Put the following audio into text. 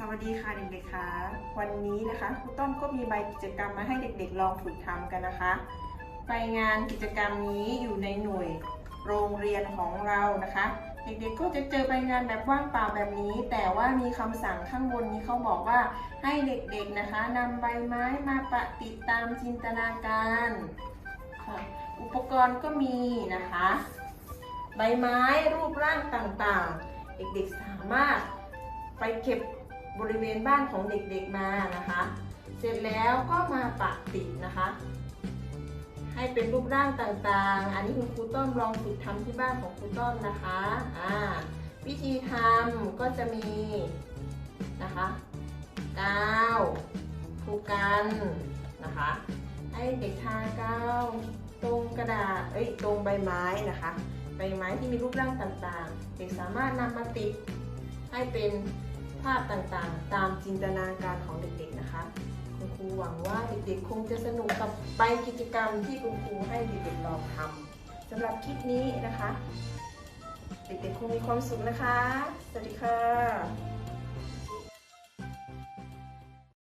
สวัสดีค่ะเด็กๆคะวันนี้นะคะครูต้อมก็มีใบกิจกรรมมาให้เด็กๆลองฝึกทำกันนะคะไปงานกิจกรรมนี้อยู่ในหน่วยโรงเรียนของเรานะคะ เด็กๆก็จะเจอไปงานแบบว่างเปล่าแบบนี้ แต่ว่ามีคำสั่งข้างบนนี้เขาบอกว่าให้เด็กๆนะคะนำใบไม้มาประติดตามจินตนาการอุปกรณ์ก็มีนะคะ ใบไม้รูปร่างต่างๆ เด็กๆสามารถไปเก็บ บริเวณบ้านของเด็กๆมานะคะ เสร็จแล้วก็มาปะติดนะคะ ให้เป็นรูปร่างต่างๆ อันนี้คุณครูต้อมลองฝึกทำที่บ้านของครูต้อมนะคะอ่าวิธีทำก็จะมีนะคะกาวผูกกันนะคะ ให้เด็กทากาวตรงกระดาษเอ้ยตรงใบไม้นะคะ ใบไม้ที่มีรูปร่างต่างๆ เด็กสามารถนำมาติดให้เป็นาพต่างๆ ตามจินตนาการของเด็กๆนะคะ คุณครูหวังว่าเด็กๆคงจะสนุกกับไปกิจกรรมที่คุณครูให้เด็กๆลองทำสำหรับคลิปนี้นะคะ เด็กๆคงมีความสุขนะคะ สวัสดีค่ะ